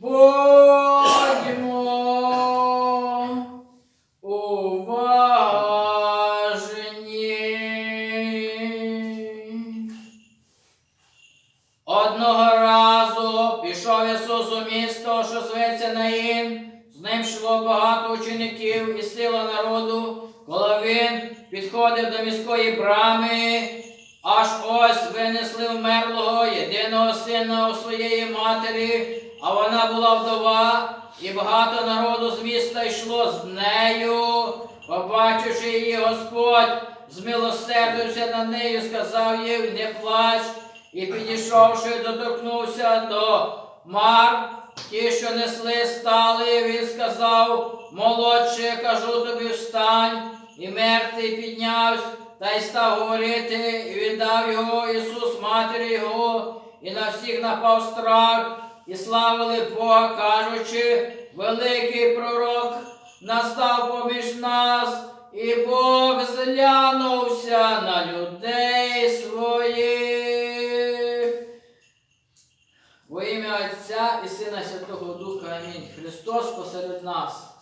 Будьмо уважні. Одного разу пішов Ісус у місто, що зветься наїм. З ним йшло багато учеників і сила народу, коли він підходив до міської брами. Аж ось винесли вмерлого єдиного сина у своєї матері а вона була вдова, і багато народу з міста йшло з нею. Побачивши її Господь, змилосердився над нею, сказав їй, не плач, і підійшовши, доторкнувся до мар, ті, що несли, стали, він сказав, молодше, кажу тобі, встань, і мертвий піднявся, та й став говорити, і віддав його Ісус, матері його, і на всіх напав страх, і славили Бога, кажучи, великий пророк настав поміж нас, і Бог зглянувся на людей своїх. Во ім'я Отця і Сина Святого Духа. Амінь. Христос посеред нас.